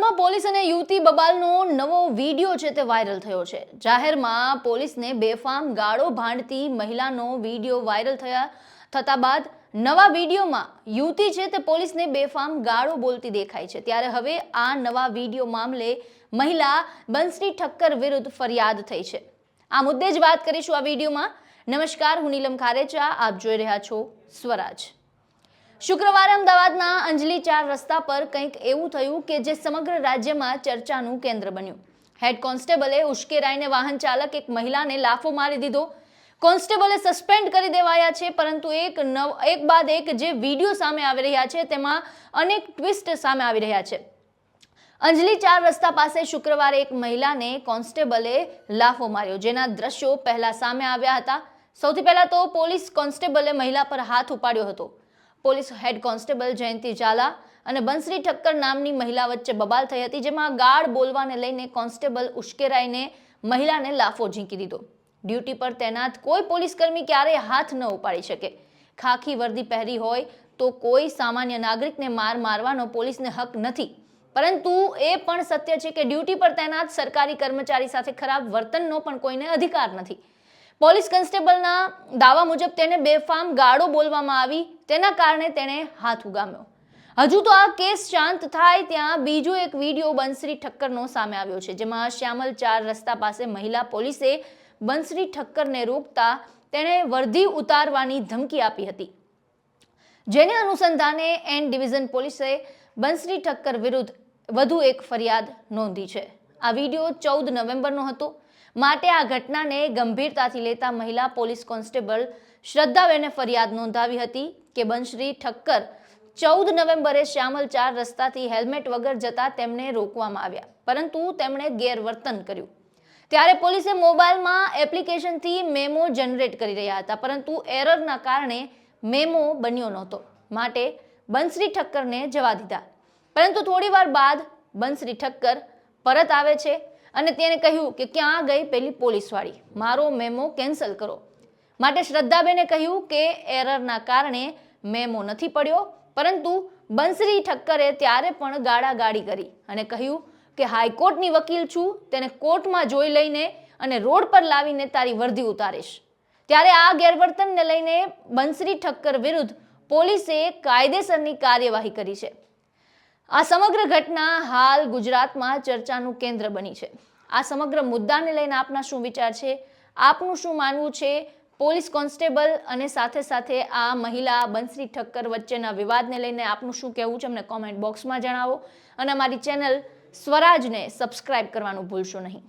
અમદાવાદમાં પોલીસ અને યુવતી બબાલનો નવો વીડિયો છે તે વાયરલ થયો છે. જાહેરમાં પોલીસને બેફામ ગાળો ભાંડતી મહિલાનો વીડિયો વાયરલ થયા થતા બાદ નવા વિડીયોમાં યુવતી છે તે પોલીસને બેફામ ગાળો બોલતી દેખાય છે. ત્યારે હવે આ નવા વીડિયો મામલે મહિલા બંસરી ઠક્કર વિરુદ્ધ ફરિયાદ થઈ છે. આ મુદ્દે જ વાત કરીશું આ વિડીયોમાં. નમસ્કાર, હું નીલમ ખારેચા. આપ જોઈ રહ્યા છો સ્વરાજ. શુક્રવારે અમદાવાદના અંજલી ચાર રસ્તા પર કંઈક એવું થયું કે જે સમગ્ર રાજ્યમાં ચર્ચાનું કેન્દ્ર બન્યું. હેડ કોન્સ્ટેબલે ઉશ્કેરાઈને વાહન ચાલક એક મહિલાને લાફો મારી દીધો. કોન્સ્ટેબલે સસ્પેન્ડ કરી દેવાયા છે, પરંતુ એક નવ, એક બાદ એક જે વીડિયો સામે આવી રહ્યા છે, તેમાં અનેક ટ્વિસ્ટ સામે આવી રહ્યા છે. અંજલી ચાર રસ્તા પાસે શુક્રવારે એક મહિલાને કોન્સ્ટેબલે લાફો માર્યો, જેના દ્રશ્યો પહેલા સામે આવ્યા હતા. સૌથી પહેલા તો પોલીસ કોન્સ્ટેબલે મહિલા પર હાથ ઉપાડ્યો હતો. Police head constable Jayanti Zala અને બંસરી ઠક્કર નામની મહિલા વચ્ચે બબાલ થઈ હતી, જેમાં ગાળ બોલવાને લઈને કોન્સ્ટેબલ ઉશ્કેરાઈને મહિલાને લાફો ઝીંકી દીધો. ડ્યુટી પર તૈનાત કોઈ પોલીસકર્મી ક્યારેય હાથ ન ઉપાડી શકે. ખાખી વર્દી પહેરી હોય તો કોઈ સામાન્ય નાગરિકને માર મારવાનો પોલીસને હક નથી. પરંતુ એ પણ સત્ય છે કે ડ્યુટી પર તૈનાત સરકારી કર્મચારી સાથે ખરાબ વર્તનનો પણ કોઈને અધિકાર નથી. પોલીસ કોન્સ્ટેબલના દાવા મુજબ તેને બેફામ ગાળો બોલવામાં આવી. તેના કારણે તેણે હાથ ઉગામ્યો. હજુ તો આ કેસ શાંત થાય ત્યાં બીજો એક વીડિયો બંસરી ઠક્કરનો સામે આવ્યો છે, જેમાં શ્યામલ ચાર રસ્તા પાસે મહિલા પોલીસે બંસરી ઠક્કરને રોકતા તેણે વર્ધી ઉતારવાની ધમકી આપી હતી. જેને અનુસંધાને એન ડિવિઝન પોલીસે બંસરી ઠક્કર વિરુદ્ધ વધુ એક ફરિયાદ નોંધી છે. આ વીડિયો ચૌદ નવેમ્બરનો હતો. માટે આ ઘટનાને ગંભીરતાથી લેતા મહિલા પોલીસ કોન્સ્ટેબલ શ્રદ્ધાબેને ફરિયાદ નોંધાવી હતી કે બનશ્રી ઠક્કર ચૌદ નવેમ્બરે શ્યામલ ચાર રસ્તાથી હેલ્મેટ વગર જતા તેમને રોકવામાં આવ્યા, પરંતુ તેમણે ગેરવર્તન કર્યું. ત્યારે પોલીસે મોબાઈલમાં એપ્લિકેશનથી મેમો જનરેટ કરી રહ્યા હતા, પરંતુ એરરના કારણે મેમો બન્યો નહોતો. માટે બંસરી ઠક્કરને જવા દીધા. પરંતુ થોડી વાર બાદ બંસરી ઠક્કર પરત આવે છે અને તેને કહ્યું કે ક્યાં ગઈ પેલી પોલીસવાળી? મારો મેમો કેન્સલ કરો. માટે શ્રદ્ધાબેને કહ્યું કે એરરના કારણે મેમો નથી પડ્યો, પરંતુ બંસરી ઠક્કરે ત્યારે પણ ગાળાગાળી કરી અને કહ્યું કે હાઈકોર્ટની વકીલ છું, તેને કોર્ટમાં જોઈ લઈને અને રોડ પર લાવીને તારી વર્દી ઉતારીશ. ત્યારે આ ગેરવર્તનને લઈને બંસરી ઠક્કર વિરુદ્ધ પોલીસે કાયદેસરની કાર્યવાહી કરી છે. આ સમગ્ર ઘટના હાલ ગુજરાતમાં ચર્ચાનું કેન્દ્ર બની છે. આ સમગ્ર મુદ્દાને લઈને આપના શું વિચાર છે? આપનું શું માનવું છે? પોલીસ કોન્સ્ટેબલ અને સાથે સાથે આ મહિલા બંસરી ઠક્કર વચ્ચેના વિવાદને લઈને આપનું શું કહેવું છે? અમને કોમેન્ટ બોક્સમાં જણાવો. અને અમારી ચેનલ સ્વરાજને સબસ્ક્રાઇબ કરવાનું ભૂલશો નહીં.